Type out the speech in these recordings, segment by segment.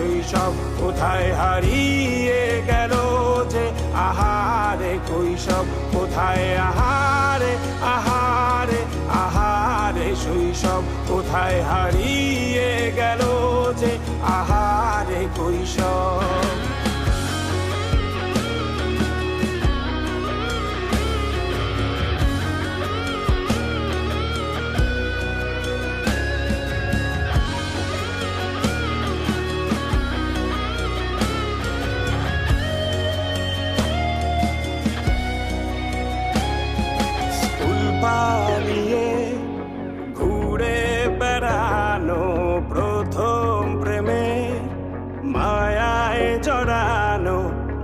আহারে সব কোথায় হারিয়ে গেল যে আহারে কৈশব? কোথায় আহারে আহারে আহারে শৈশব? কোথায় হারিয়ে গেল যে আহারে কৈশব?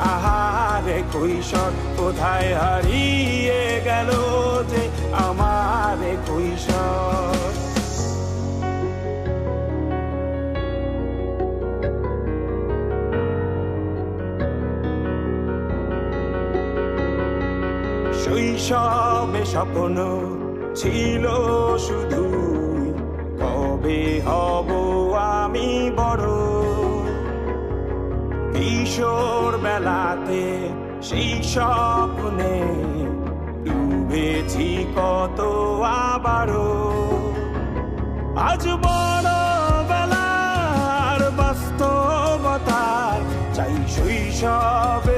আহারে কৈশোর কোথায় হারিয়ে গেল যে আমারে কৈশোর? শৈশবে স্বপ্ন ছিল শুধু কিশোর বেলাতে সেই স্বপ্নে ডুবেছি কত আবারও। আজ বড় বেলার বাস্তবতার চাই শৈশবে